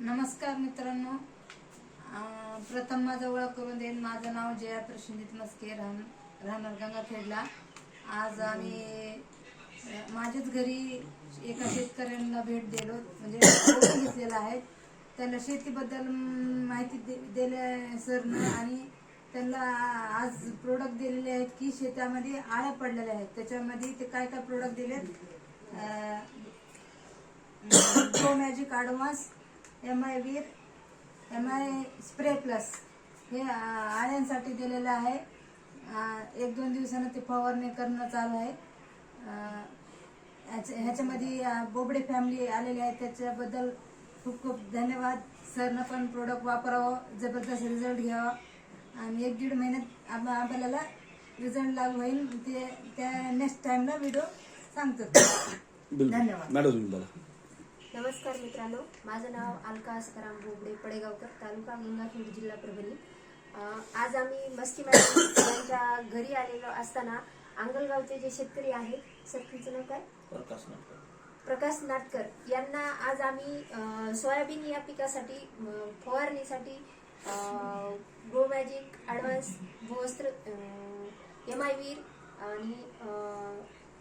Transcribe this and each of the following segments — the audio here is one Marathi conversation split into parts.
नमस्कार मित्रांनो. प्रथम माझं ओळख करून देईन. माझं नाव जया प्रशिंदित मस्के राहण राहणार गंगाखेडला. आज आम्ही माझ्याच घरी एका शेतकऱ्यांना भेट दिलो. म्हणजे घेतलेला आहे. त्यांना शेतीबद्दल माहिती दे- दिल्या सरनं आणि त्यांना आज प्रोडक्ट दिलेले आहेत की शेतामध्ये आळ्या पडलेल्या आहेत. त्याच्यामध्ये ते काय काय प्रोडक्ट दिलेत? अं, pro magic advance M I Veer M I spray plus हे आळ्यांसाठी दिलेलं आहे. एक दोन दिवसानं ते फवारणी करणं चालू आहे. ह्याच्या- ह्याच्यामध्ये बोबडे फॅमिली आलेले आहे त्याच्याबद्दल खूप खूप धन्यवाद. सरनं पण प्रोडक्ट वापरावं जबरदस्त रिझल्ट घ्यावा. आणि एक दीड महिन्यात आप- आपल्याला रिझल्ट लागू होईल. ते त्या नेक्स्ट टाइमला व्हिडिओ सांगतो. धन्यवाद. मॅडम नमस्कार मित्रांनो माझं नाव अलका आसकाराम बोबडे पडेगावकर तालुका गंगाखेड जिल्हा परभणी. आज आम्ही मस्की मॅडम यांच्या घरी आलेलो असताना आंगलगावचे जे शेतकरी आहेत सर तुमचं नाव काय? प्रकाश नाटकर. यांना आज आम्ही सोयाबीन या पिकासाठी फवारणीसाठी ग्रो मॅजिक ॲडव्हान्स भूवस्त्र एम आय वीर आणि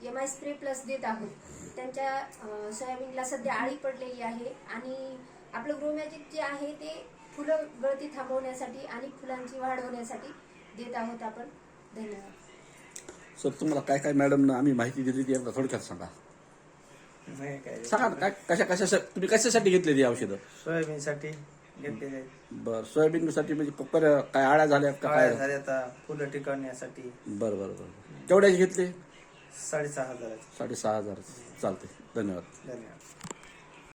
एम आय स्प्रे प्लस देत आहोत. त्यांच्या सोयाबीनला सध्या आळी पडलेली आहे आणि आपलं ग्रो मॅजिक जे आहे ते फुलं गळती थांबवण्यासाठी आणि फुलांची वाढ होण्यासाठी देत आहोत आपण. धन्यवाद. सर तुम्हाला काय काय मॅडमनं आम्ही माहिती दिली ती एकदा थोडक्यात सांगा. सांगा ना, काय कशा कशा तुम्ही कशासाठी घेतली ती औषधं? सोयाबीनसाठी घेतलेले बरं सोयाबीनसाठी म्हणजे काय आळ्या झाल्या काय? झाल्या आता फुलं टिकवण्यासाठी. बरं बरं बरं. केवढ्याची घेतली? साडेसहा हजाराचे. साडेसहा हजार चालते धन्यवाद. धन्यवाद.